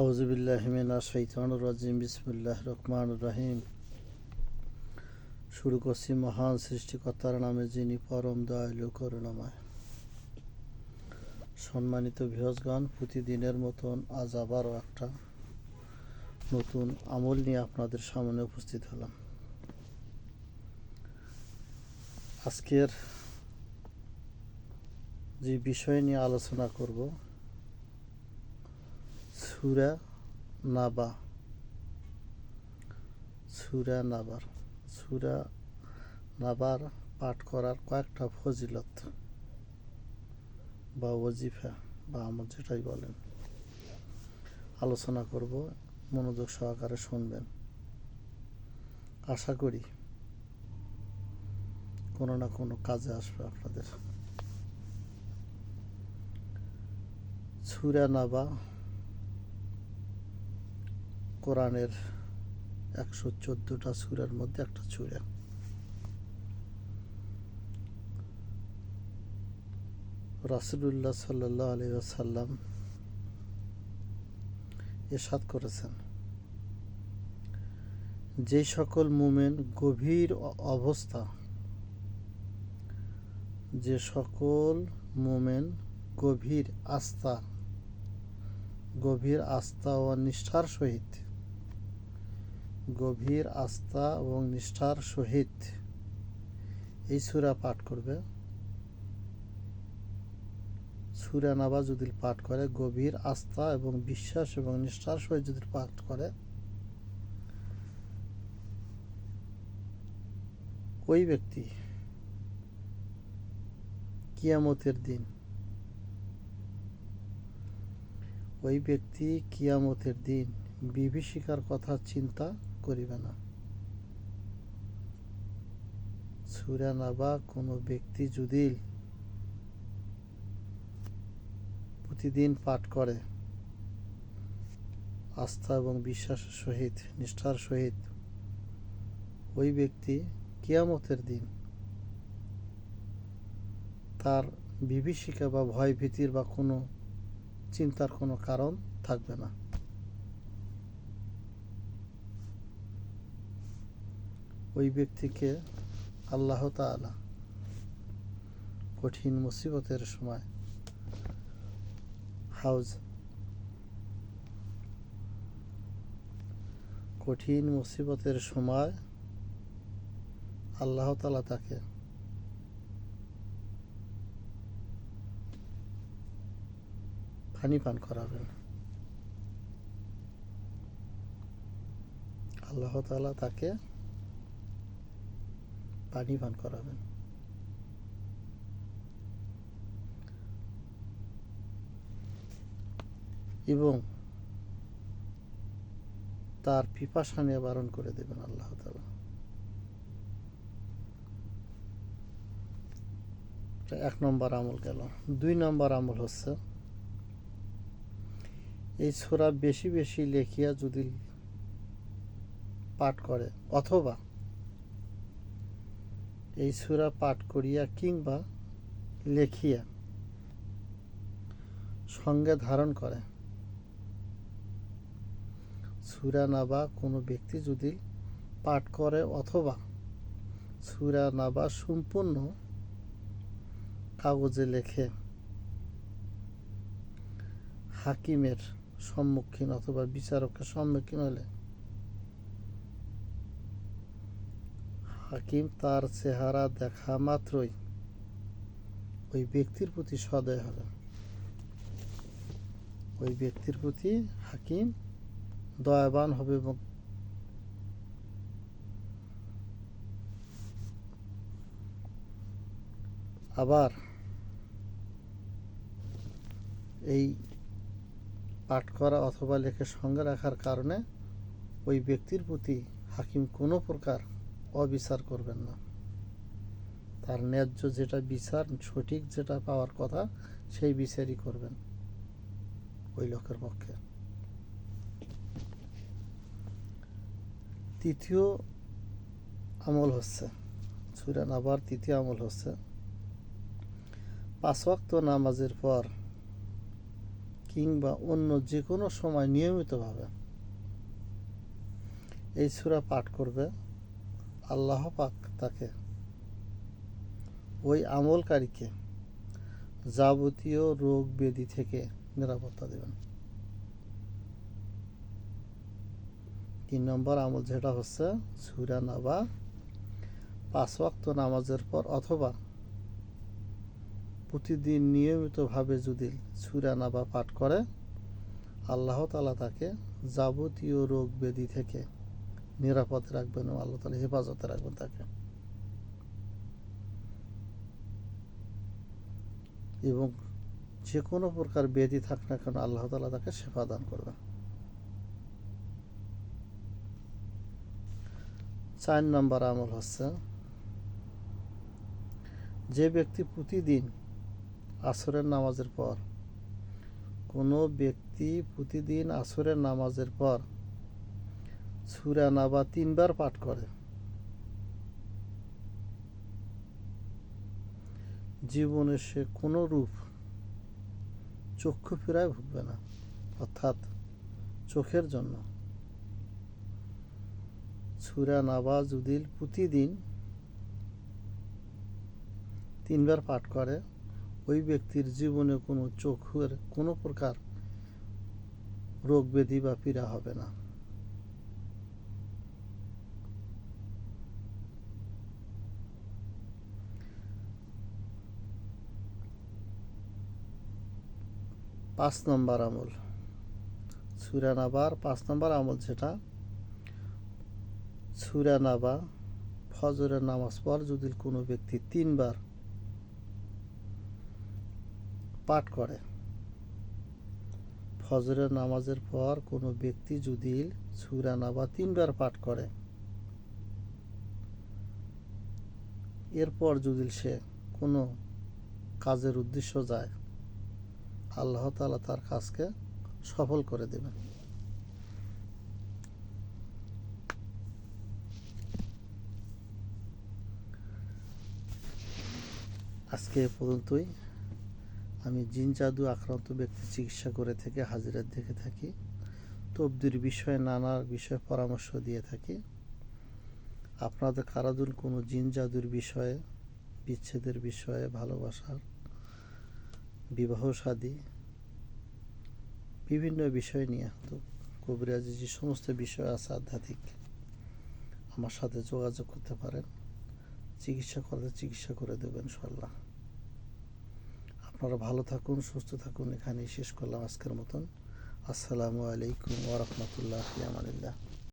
আউজুবিল্লাহমিনা শৈতানুর রাজিম বিসমুল্লাহ রহমান রাহিম। শুরু করছি মহান সৃষ্টিকর্তার নামে, যিনি পরম দয়ালু, করুণাময়। সম্মানিত ভিহজগান প্রতিদিনের মতন আজ আবারও একটা নতুন আমল নিয়ে আপনাদের সামনে উপস্থিত হলাম। আজকের যে বিষয় নিয়ে আলোচনা করব সুরা নাবা। সুরা নাবার। সুরা নাবার পাঠ করার কয়েকটা ফজিলত বা ওজিফা বা আমার যেটাই বলেন। আলোচনা করব, মনোযোগ সহকারে শুনবেন। আশা করি কোনো না কোনো কাজে আসবে আপনাদের। সুরা নাবা কোরআনের একশো চোদ্দোটা সুরের মধ্যে একটা সুরা। রাসুলুল্লাহ সাল্লাহ আলী আসাল্লাম এসাদ করেছেন, যে সকল মুমেন গভীর অবস্থা, যে সকল মোমেন গভীর আস্থা গভীর আস্থা ও নিষ্ঠার সহিত গভীর আস্থা এবং নিষ্ঠার সহিত এই সুরা পাঠ করবে। সুরা নাবা যদি পাঠ করে, গভীর আস্থা এবং বিশ্বাস এবং নিষ্ঠার সহিত যদি পাঠ করে, ওই ব্যক্তি কিয়ামতের দিন, ওই ব্যক্তি কিয়ামতের দিন বিভীষিকার কথা, চিন্তা করিবে না। সুরা নাবা কোনো ব্যক্তি যদি প্রতিদিন পাঠ করে, আস্থা এবং বিশ্বাসের সহিত, নিষ্ঠার সহিত, ওই ব্যক্তি কিয়ামতের দিন তার বিভীষিকা বা ভয় ভীতির বা কোনো চিন্তার কোনো কারণ থাকবে না। ওই ব্যক্তিকে আল্লাহ তাআলা কঠিন মুসিবতের সময় হাউজ কঠিন মুসিবতের সময় আল্লাহ তালা তাকে পানি পান করাবেন। আল্লাহ তাআলা তাকে পানি পান করাবেন। এবং তার পিপাসা নিয়ে বারণ করে দেবেন আল্লাহ এক নম্বর আমল গেল। দুই নম্বর আমল হচ্ছে, এই ছোরা বেশি বেশি লেখিয়া যদি পাঠ করে অথবা এই সুরা পাঠ করিয়া কিংবা লেখিয়া সঙ্গে ধারণ করে। সুরা নাবা কোনো ব্যক্তি যদি পাঠ করে অথবা সুরা নাবা সম্পূর্ণ কাগজে লেখে, হাকিমের সম্মুখীন অথবা বিচারকের সম্মুখীন হলে হাকিম তার চেহারা দেখা মাত্রই ওই ব্যক্তির প্রতি সদয় হবে ওই ব্যক্তির প্রতি হাকিম দয়াবান হবে এবং আবার এই পাঠ করা অথবা লেখে সঙ্গে রাখার কারণে ওই ব্যক্তির প্রতি হাকিম কোনো প্রকার অবিচার করবেন না। তার ন্যায্য যেটা বিচার, সঠিক যেটা পাওয়ার কথা, সেই বিচারই করবেন ওই লোকের পক্ষে। তৃতীয় আমল হচ্ছে সুরান আবার তৃতীয় আমল হচ্ছে। পাঁচ ওয়াক্ত নামাজের পর কিংবা অন্য যে কোনো সময় নিয়মিতভাবে এই সূরা পাঠ করবে। আল্লাহ পাক তাকে, ওই আমলকারীকে যাবতীয় রোগ ব্যাধি থেকে নিরাপত্তা দেবেন। তিন নম্বর আমল যেটা হচ্ছে সুরা নাবা, পাঁচ ওয়াক্ত নামাজের পর অথবা প্রতিদিন নিয়মিতভাবে যদি সুরা নাবা পাঠ করে, আল্লাহ তালা তাকে যাবতীয় রোগ ব্যাধি থেকে নিরাপদে রাখবেন ও আল্লাহ তালা হেফাজতে রাখবেন তাকে। এবং যে কোনো প্রকার ব্যাধি থাক না কেন আল্লাহ তালা তাকে সেবা দান করবেন। চার নম্বর আমল হচ্ছে, যে ব্যক্তি প্রতিদিন আসরের নামাজের পর, কোনো ব্যক্তি প্রতিদিন আসরের নামাজের পর সুরা নাবা তিনবার পাঠ করে। জীবনে সে কোনো রূপ চক্ষু ফেরায় ভুগবে না, অর্থাৎ চোখের জন্য। সুরা নাবা যদি প্রতিদিন তিনবার পাঠ করে। ওই ব্যক্তির জীবনে কোনো চোখের কোনো প্রকার রোগ ব্যাধি বা পীড়া হবে না। পাঁচ নম্বর আমল। সুরানাবার পাঁচ নম্বর আমল যেটা। সুরানাবা ফজরের নামাজ পর যদি কোনো ব্যক্তি তিনবার পাঠ করে, ফজরের নামাজের পর কোনো ব্যক্তি যদি সুরানাবা তিনবার পাঠ করে, এরপর যদি সে কোনো কাজের উদ্দেশ্য যায় আল্লাহ তালা তার কাজকে সফল করে দেবেন। আজকে এ পর্যন্তই। আমি জিন, জাদু, আক্রান্ত ব্যক্তি চিকিৎসা করে থেকে হাজিরাত দেখে থাকি। তবদির বিষয়ে নানা বিষয়ে পরামর্শ দিয়ে থাকি। আপনাদের কারাদুন কোনো জিন, জাদুর বিষয়ে, বিচ্ছেদের বিষয়ে, ভালোবাসার বিবাহ শাদী বিভিন্ন বিষয় নিয়ে তো কবিরাজি যে সমস্ত বিষয় আছে আধ্যাত্মিক, আমার সাথে যোগাযোগ করতে পারেন। চিকিৎসা করতে চিকিৎসা করে দেবেন ইনশাল্লাহ আপনারা ভালো থাকুন, সুস্থ থাকুন। এখানেই শেষ করলাম আজকের মতন। আসসালামু আলাইকুম ওরহমতুল্লাহ আমানিল্লাহ